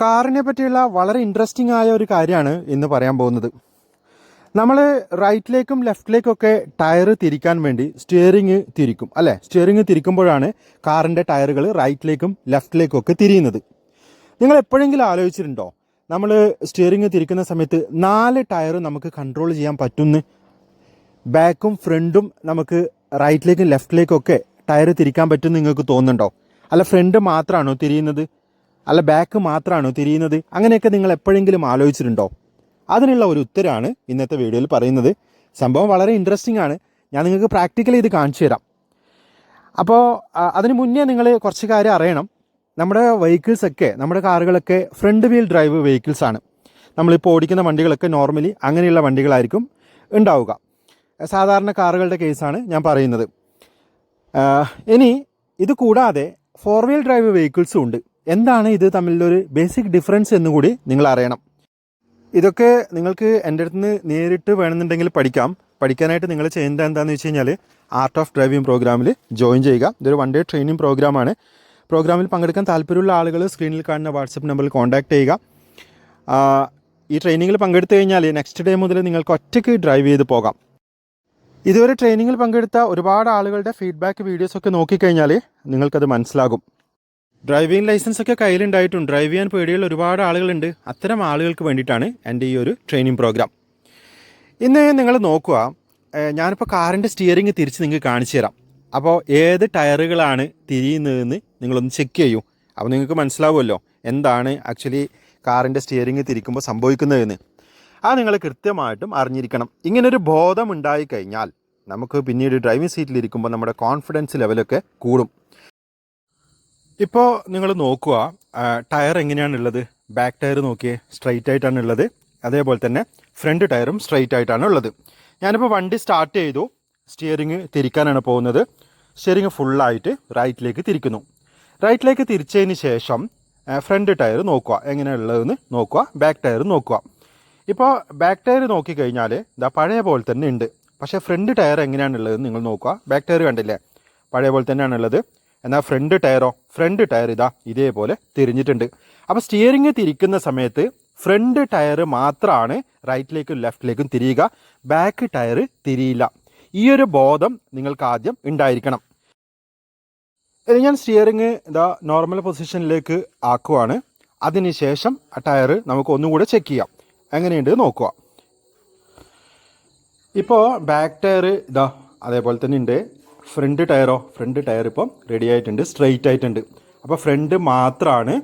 കാറിനെ പറ്റിയുള്ള വളരെ ഇൻട്രസ്റ്റിംഗ് ആയ ഒരു കാര്യമാണ് ഇന്ന് പറയാൻ പോകുന്നത്. നമ്മൾ റൈറ്റിലേക്കും ലെഫ്റ്റിലേക്കും ഒക്കെ ടയർ തിരിക്കാൻ വേണ്ടി സ്റ്റിയറിങ് തിരിക്കും. അല്ലേ? സ്റ്റിയറിങ് തിരിക്കുമ്പോഴാണ് കാറിന്റെ ടയറുകൾ റൈറ്റിലേക്കും ലെഫ്റ്റിലേക്കും ഒക്കെ തിരിയുന്നത്. നിങ്ങൾ എപ്പോഴെങ്കിലും ആലോചിച്ചിട്ടുണ്ടോ? നമ്മൾ സ്റ്റിയറിങ് തിരിക്കുന്ന സമയത്ത് നാല് ടയർ നമുക്ക് കൺട്രോൾ ചെയ്യാൻ പറ്റുന്ന? ബാക്കും ഫ്രണ്ടും നമുക്ക് റൈറ്റിലേക്കും ലെഫ്റ്റിലേക്കും ഒക്കെ ടയർ തിരിക്കാൻ പറ്റുമെന്ന് നിങ്ങൾക്ക് തോന്നുന്നുണ്ടോ? അല്ല ഫ്രണ്ട് മാത്രമാണോ തിരിയുന്നത്? അല്ല ബാക്ക് മാത്രമാണോ തിരിയുന്നത്? അങ്ങനെയൊക്കെ നിങ്ങൾ എപ്പോഴെങ്കിലും ആലോചിച്ചിട്ടുണ്ടോ? അതിനുള്ള ഒരു ഉത്തരമാണ് ഇന്നത്തെ വീഡിയോയിൽ പറയുന്നത്. സംഭവം വളരെ ഇൻട്രസ്റ്റിംഗ് ആണ്. ഞാൻ നിങ്ങൾക്ക് പ്രാക്ടിക്കലി ഇത് കാണിച്ചു തരാം. അപ്പോൾ അതിന് മുന്നേ നിങ്ങൾ കുറച്ച് കാര്യം അറിയണം. നമ്മുടെ വെഹിക്കിൾസൊക്കെ നമ്മുടെ കാറുകളൊക്കെ ഫ്രണ്ട് വീൽ ഡ്രൈവ് വെഹിക്കിൾസ് ആണ്. നമ്മളിപ്പോൾ ഓടിക്കുന്ന വണ്ടികളൊക്കെ നോർമലി അങ്ങനെയുള്ള വണ്ടികളായിരിക്കും ഉണ്ടാവുക. സാധാരണ കാറുകളുടെ കേസാണ് ഞാൻ പറയുന്നത്. ഇനി ഇത് കൂടാതെ ഫോർ വീൽ ഡ്രൈവ് വെഹിക്കിൾസും ഉണ്ട്. എന്താണ് ഇത് തമ്മിലൊരു ബേസിക് ഡിഫറൻസ് എന്ന് കൂടി നിങ്ങൾ അറിയണം. ഇതൊക്കെ നിങ്ങൾക്ക് എന്റെ അടുത്ത് നിന്ന് നേരിട്ട് വേണമെന്നുണ്ടെങ്കിൽ പഠിക്കാം. പഠിക്കാനായിട്ട് നിങ്ങൾ ചെയ്യേണ്ടത് എന്താണെന്ന് വെച്ച് കഴിഞ്ഞാൽ ആർട്ട് ഓഫ് ഡ്രൈവിംഗ് പ്രോഗ്രാമിൽ ജോയിൻ ചെയ്യുക. ഇതൊരു വൺ ഡേ ട്രെയിനിങ് പ്രോഗ്രാമാണ് പ്രോഗ്രാമിൽ പങ്കെടുക്കാൻ താല്പര്യമുള്ള ആളുകൾ സ്ക്രീനിൽ കാണുന്ന വാട്സപ്പ് നമ്പറിൽ കോൺടാക്ട് ചെയ്യുക. ഈ ട്രെയിനിങ്ങിൽ പങ്കെടുത്തു കഴിഞ്ഞാൽ നെക്സ്റ്റ് ഡേ മുതൽ നിങ്ങൾക്ക് ഒറ്റയ്ക്ക് ഡ്രൈവ് ചെയ്ത് പോകാം. ഇതുവരെ ട്രെയിനിങ്ങിൽ പങ്കെടുത്ത ഒരുപാട് ആളുകളുടെ ഫീഡ്ബാക്ക് വീഡിയോസൊക്കെ നോക്കിക്കഴിഞ്ഞാൽ നിങ്ങൾക്കത് മനസ്സിലാകും. ഡ്രൈവിംഗ് ലൈസൻസ് ഒക്കെ കയ്യിലുണ്ടായിട്ടും ഡ്രൈവ് ചെയ്യാൻ പേടിയുള്ള ഒരുപാട് ആളുകളുണ്ട്. അത്തരം ആളുകൾക്ക് വേണ്ടിയിട്ടാണ് എന്റെ ഈ ഒരു ട്രെയിനിങ് പ്രോഗ്രാം ഇന്ന് നിങ്ങൾ നോക്കുക ഞാനിപ്പോൾ കാറിന്റെ സ്റ്റിയറിംഗ് തിരിച്ച് നിങ്ങൾക്ക് കാണിച്ചു തരാം. അപ്പോൾ ഏത് ടയറുകളാണ് തിരിയുന്നതെന്ന് നിങ്ങളൊന്ന് ചെക്ക് ചെയ്യൂ. അപ്പോൾ നിങ്ങൾക്ക് മനസ്സിലാവുമല്ലോ എന്താണ് ആക്ച്വലി കാറിന്റെ സ്റ്റിയറിംഗ് തിരിക്കുമ്പോൾ സംഭവിക്കുന്നതെന്ന്. ആ നിങ്ങൾ കൃത്യമായിട്ടും അറിഞ്ഞിരിക്കണം. ഇങ്ങനൊരു ബോധം ഉണ്ടായിക്കഴിഞ്ഞാൽ നമുക്ക് പിന്നീട് ഡ്രൈവിംഗ് സീറ്റിലിരിക്കുമ്പോൾ നമ്മുടെ കോൺഫിഡൻസ് ലെവലൊക്കെ കൂടും. ഇപ്പോൾ നിങ്ങൾ നോക്കുക ടയർ എങ്ങനെയാണുള്ളത്? ബാക്ക് ടയർ നോക്കിയേ സ്ട്രൈറ്റ് ആയിട്ടാണ് ഉള്ളത് അതേപോലെ തന്നെ ഫ്രണ്ട് ടയറും സ്ട്രൈറ്റ് ആയിട്ടാണ് ഉള്ളത് ഞാനിപ്പോൾ വണ്ടി സ്റ്റാർട്ട് ചെയ്തു. സ്റ്റിയറിങ് തിരിക്കാനാണ് പോകുന്നത്. സ്റ്റിയറിങ് ഫുള്ളായിട്ട് റൈറ്റിലേക്ക് തിരിക്കുന്നു. റൈറ്റിലേക്ക് തിരിച്ചതിന് ശേഷം ഫ്രണ്ട് ടയർ നോക്കുക. എങ്ങനെയുള്ളതെന്ന് നോക്കുക. ബാക്ക് ടയർ നോക്കുക. ഇപ്പോൾ ബാക്ക് ടയർ നോക്കിക്കഴിഞ്ഞാൽ ഇതാ പഴയ പോലെ തന്നെ ഉണ്ട്. പക്ഷേ ഫ്രണ്ട് ടയർ എങ്ങനെയാണുള്ളതെന്ന് നിങ്ങൾ നോക്കുക. ബാക്ക് ടയർ കണ്ടില്ലേ? പഴയ പോലെ തന്നെയാണുള്ളത്. എന്നാൽ ഫ്രണ്ട് ടയറോ? ഫ്രണ്ട് ടയർ ഇതാ ഇതേപോലെ തിരിഞ്ഞിട്ടുണ്ട്. അപ്പോൾ സ്റ്റിയറിംഗ് തിരിക്കുന്ന സമയത്ത് ഫ്രണ്ട് ടയർ മാത്രമാണ് റൈറ്റിലേക്കും ലെഫ്റ്റിലേക്കും തിരിയുക. ബാക്ക് ടയർ തിരിയില്ല. ഈ ഒരു ബോധം നിങ്ങൾക്ക് ആദ്യം ഉണ്ടായിരിക്കണം. ഞാൻ സ്റ്റിയറിങ് ഇതാ നോർമൽ പൊസിഷനിലേക്ക് ആക്കുവാണ്. അതിനുശേഷം ആ ടയർ നമുക്ക് ഒന്നും കൂടെ ചെക്ക് ചെയ്യാം. എങ്ങനെയുണ്ട് നോക്കുക ഇപ്പോൾ ബാക്ക് ടയർ ഇതാ അതേപോലെ തന്നെ ഉണ്ട്. ഫ്രണ്ട് ടയറോ ഫ്രണ്ട് ടയർ ഇപ്പം റെഡി ആയിട്ടുണ്ട് സ്ട്രെയിറ്റ് ആയിട്ടുണ്ട്. അപ്പോൾ ഫ്രണ്ട് മാത്രമാണ്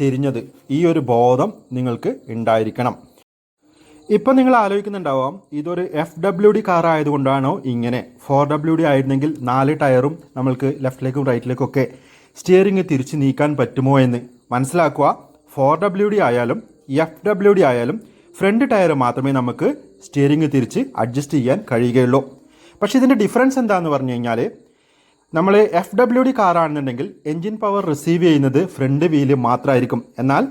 തിരിഞ്ഞത്. ഈ ഒരു ബോധം നിങ്ങൾക്ക് ഉണ്ടായിരിക്കണം. ഇപ്പം നിങ്ങൾ ആലോചിക്കുന്നുണ്ടാവാം ഇതൊരു എഫ് ഡബ്ല്യു ഡി കാർ ആയതുകൊണ്ടാണോ ഇങ്ങനെ? ഫോർ ഡബ്ല്യു ഡി ആയിരുന്നെങ്കിൽ നാല് ടയറും നമ്മൾക്ക് ലെഫ്റ്റിലേക്കും റൈറ്റിലേക്കും ഒക്കെ സ്റ്റിയറിംഗ് തിരിച്ച് നീക്കാൻ പറ്റുമോ എന്ന് മനസ്സിലാക്കുക. ഫോർ ഡബ്ല്യു ഡി ആയാലും എഫ് ഡബ്ല്യു ഡി ആയാലും ഫ്രണ്ട് ടയർ മാത്രമേ നമുക്ക് സ്റ്റിയറിംഗ് തിരിച്ച് അഡ്ജസ്റ്റ് ചെയ്യാൻ കഴിയുകയുള്ളൂ. പക്ഷേ ഇതിന്റെ ഡിഫറൻസ് എന്താന്ന് പറഞ്ഞു കഴിഞ്ഞാൽ നമ്മൾ എഫ് ഡബ്ല്യു ഡി കാറാണെന്നുണ്ടെങ്കിൽ എൻജിൻ പവർ റിസീവ് ചെയ്യുന്നത് ഫ്രണ്ട് വീൽ മാത്രമായിരിക്കും എന്നാൽ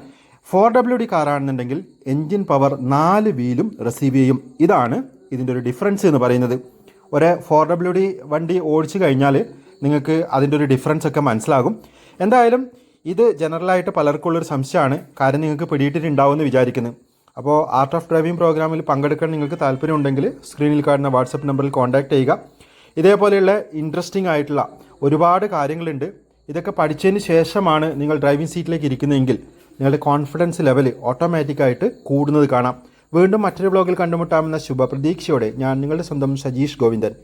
ഫോർ ഡബ്ല്യു ഡി കാറാണെന്നുണ്ടെങ്കിൽ എൻജിൻ പവർ നാല് വീലും റിസീവ് ചെയ്യും. ഇതാണ് ഇതിന്റെ ഒരു ഡിഫറൻസ് എന്ന് പറയുന്നത്. ഒരു ഫോർ ഡബ്ല്യു ഡി വണ്ടി ഓടിച്ചു കഴിഞ്ഞാൽ നിങ്ങൾക്ക് അതിന്റെ ഒരു ഡിഫറൻസ് ഒക്കെ മനസ്സിലാകും. എന്തായാലും ഇത് ജനറലായിട്ട് പലർക്കുള്ളൊരു സംശയമാണ്. കാര്യം നിങ്ങൾക്ക് പിടിയിട്ടിട്ടുണ്ടാവുമെന്ന് വിചാരിക്കുന്നു. അപ്പോൾ ആർട്ട് ഓഫ് ഡ്രൈവിംഗ് പ്രോഗ്രാമിൽ പങ്കെടുക്കാൻ നിങ്ങൾക്ക് താല്പര്യമുണ്ടെങ്കിൽ സ്ക്രീനിൽ കാണുന്ന വാട്സപ്പ് നമ്പറിൽ കോൺടാക്റ്റ് ചെയ്യുക. ഇതേപോലെയുള്ള ഇൻട്രസ്റ്റിംഗ് ആയിട്ടുള്ള ഒരുപാട് കാര്യങ്ങളുണ്ട്. ഇതൊക്കെ പഠിച്ചതിന് ശേഷമാണ് നിങ്ങൾ ഡ്രൈവിംഗ് സീറ്റിലേക്ക് ഇരിക്കുന്നതെങ്കിൽ നിങ്ങളുടെ കോൺഫിഡൻസ് ലെവൽ ഓട്ടോമാറ്റിക്കായിട്ട് കൂടുന്നത് കാണാം. വീണ്ടും മറ്റൊരു ബ്ലോഗിൽ കണ്ടുമുട്ടാമെന്ന ശുഭപ്രതീക്ഷയോടെ ഞാൻ നിങ്ങളുടെ സ്വന്തം സജീഷ് ഗോവിന്ദൻ.